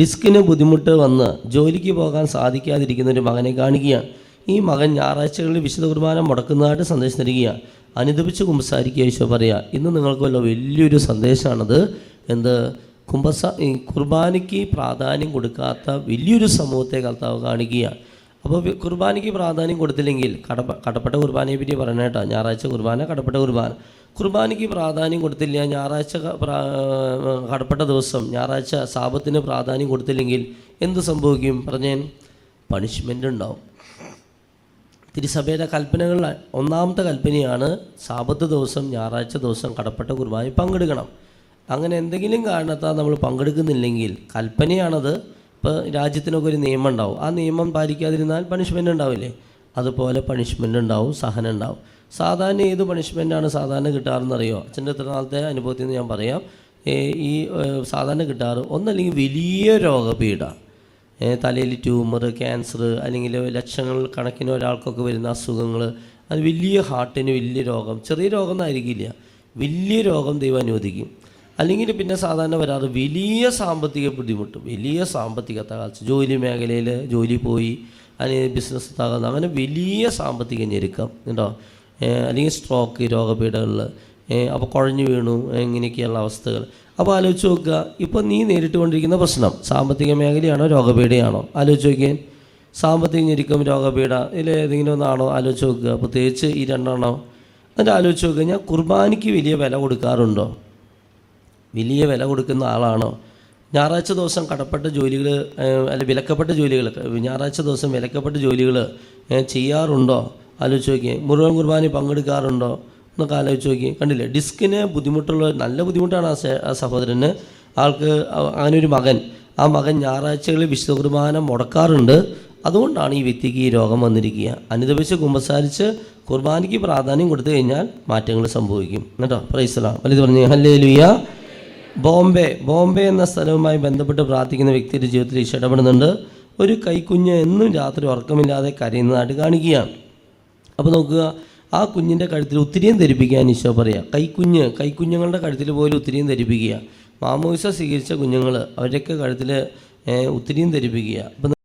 ഡിസ്കിന് ബുദ്ധിമുട്ട് വന്ന് ജോലിക്ക് പോകാൻ സാധിക്കാതിരിക്കുന്ന ഒരു മകനെ കാണിക്കുകയാണ്. ഈ മകൻ ഞായറാഴ്ചകളിൽ വിശുദ്ധ കുർബാന മുടക്കുന്നതായിട്ട് സന്ദേശം തരികയാണ് അനുദപിച്ച് കുമ്പസാരിക്കുക ഈശോ പറയുക. ഇന്ന് നിങ്ങൾക്ക് വല്ല വലിയൊരു സന്ദേശമാണത്. എന്ത്? കുമ്പസ ഈ കുർബാനയ്ക്ക് പ്രാധാന്യം കൊടുക്കാത്ത വലിയൊരു സമൂഹത്തെ കർത്താവ് കാണിക്കുകയാണ്. അപ്പോൾ കുർബാനയ്ക്ക് പ്രാധാന്യം കൊടുത്തില്ലെങ്കിൽ കടപ്പ കടപ്പെട്ട കുർബാനയെ പറ്റി പറയണേട്ടാ. ഞായറാഴ്ച കുർബാന കടപ്പെട്ട കുർബാന. കുർബാനയ്ക്ക് പ്രാധാന്യം കൊടുത്തില്ല. ഞായറാഴ്ച കടപ്പെട്ട ദിവസം ഞായറാഴ്ച സാപത്തിന് പ്രാധാന്യം കൊടുത്തില്ലെങ്കിൽ എന്ത് സംഭവിക്കും? പറഞ്ഞേൻ പണിഷ്മെന്റ് ഉണ്ടാവും. തിരുസഭയുടെ കൽപ്പനകളിൽ ഒന്നാമത്തെ കൽപ്പനയാണ് സാപത്ത് ദിവസം ഞായറാഴ്ച ദിവസം കടപ്പെട്ട കുർബാനയിൽ പങ്കെടുക്കണം. അങ്ങനെ എന്തെങ്കിലും കാരണത്താൽ നമ്മൾ പങ്കെടുക്കുന്നില്ലെങ്കിൽ കൽപ്പനയാണത്. ഇപ്പോൾ രാജ്യത്തിനൊക്കെ ഒരു നിയമം ഉണ്ടാവും. ആ നിയമം പാലിക്കാതിരുന്നാൽ പണിഷ്മെന്റ് ഉണ്ടാവില്ലേ? അതുപോലെ പണിഷ്മെന്റ് ഉണ്ടാവും സഹനം ഉണ്ടാവും. സാധാരണ ഏത് പണിഷ്മെന്റാണ് സാധാരണ കിട്ടാറെന്നറിയോ? അച്ഛന്റെ ഇത്രനാളത്തെ അനുഭവത്തിൽ നിന്ന് ഞാൻ പറയാം. ഈ സാധാരണ കിട്ടാറ് ഒന്നല്ലെങ്കിൽ വലിയ രോഗപീഠ. തലയിൽ ട്യൂമർ ക്യാൻസർ അല്ലെങ്കിൽ ലക്ഷങ്ങൾ കണക്കിന് ഒരാൾക്കൊക്കെ വരുന്ന അസുഖങ്ങൾ അത് വലിയ ഹാർട്ടിന് വലിയ രോഗം. ചെറിയ രോഗം ഒന്നും ആയിരിക്കില്ല വലിയ രോഗം ദൈവം അനുവദിക്കും. അല്ലെങ്കിൽ പിന്നെ സാധാരണ വരാറ് വലിയ സാമ്പത്തിക ബുദ്ധിമുട്ട് വലിയ സാമ്പത്തിക തകർച്ച ജോലി മേഖലയിൽ ജോലി പോയി അല്ലെങ്കിൽ ബിസിനസ് തകർന്ന് അങ്ങനെ വലിയ സാമ്പത്തിക ഞെരുക്കം കേട്ടോ അല്ലെങ്കിൽ സ്ട്രോക്ക് രോഗപീഠകളിൽ അപ്പോൾ കുഴഞ്ഞു വീണു ഇങ്ങനെയൊക്കെയുള്ള അവസ്ഥകൾ. അപ്പോൾ ആലോചിച്ച് നോക്കുക. ഇപ്പോൾ നീ നേരിട്ട് കൊണ്ടിരിക്കുന്ന പ്രശ്നം സാമ്പത്തിക മേഖലയാണോ രോഗപീഠയാണോ? ആലോചിച്ച് നോക്കിയേ. സാമ്പത്തിക ഞെരുക്കം രോഗപീഠ ഇതിൽ ഏതെങ്കിലും ഒന്നാണോ? ആലോചിച്ച് നോക്കുക. പ്രത്യേകിച്ച് ഈ രണ്ടെണ്ണോ. എന്നിട്ട് ആലോചിച്ച് നോക്കുക. ഞാൻ കുർബാനയ്ക്ക് വലിയ വില കൊടുക്കാറുണ്ടോ? വലിയ വില കൊടുക്കുന്ന ആളാണോ? ഞായറാഴ്ച ദിവസം കടപ്പെട്ട ജോലികൾ അല്ല വിലക്കപ്പെട്ട ജോലികൾ ഞായറാഴ്ച ദിവസം വിലക്കപ്പെട്ട ജോലികൾ ചെയ്യാറുണ്ടോ? ആലോചിച്ച് നോക്കിയേ. മുഴുവൻ കുർബാനയിൽ പങ്കെടുക്കാറുണ്ടോ? എന്നൊക്കെ ആലോചിച്ച് നോക്കി കണ്ടില്ലേ? ഡിസ്കിന് ബുദ്ധിമുട്ടുള്ള നല്ല ബുദ്ധിമുട്ടാണ് ആ സഹോദരന്. ആൾക്ക് അങ്ങനെ ഒരു മകൻ. ആ മകൻ ഞായറാഴ്ചകളിൽ വിശുദ്ധ കുർബാന മുടക്കാറുണ്ട്. അതുകൊണ്ടാണ് ഈ വ്യക്തിക്ക് ഈ രോഗം വന്നിരിക്കുക. അനുദപിച്ച് കുമ്പസാരിച്ച് കുർബാനയ്ക്ക് പ്രാധാന്യം കൊടുത്തു കഴിഞ്ഞാൽ മാറ്റങ്ങൾ സംഭവിക്കും. കേട്ടോ? പ്രൈസലാം വലിയ പറഞ്ഞു ഹല്ലേ ലുയ്യ ബോംബെ ബോംബെ എന്ന സ്ഥലവുമായി ബന്ധപ്പെട്ട് പ്രാർത്ഥിക്കുന്ന വ്യക്തിയുടെ ജീവിതത്തിൽ ഇഷ്ടപ്പെടുന്നുണ്ട് ഒരു കൈക്കുഞ്ഞ് എന്നും രാത്രി ഉറക്കമില്ലാതെ കരയുന്നതായിട്ട് കാണിക്കുകയാണ്. അപ്പോൾ നോക്കുക ആ കുഞ്ഞിന്റെ കഴുത്തിൽ ഒത്തിരിയും ധരിപ്പിക്കാൻ ഈശോ പറയുക കൈക്കുഞ്ഞ് കൈക്കുഞ്ഞുങ്ങളുടെ കഴുത്തിൽ പോലും ഒത്തിരിയും ധരിപ്പിക്കുക. മാമോയിസ സ്വീകരിച്ച കുഞ്ഞുങ്ങൾ അവരൊക്കെ കഴുത്തിൽ ഒത്തിരിയും ധരിപ്പിക്കുക. അപ്പം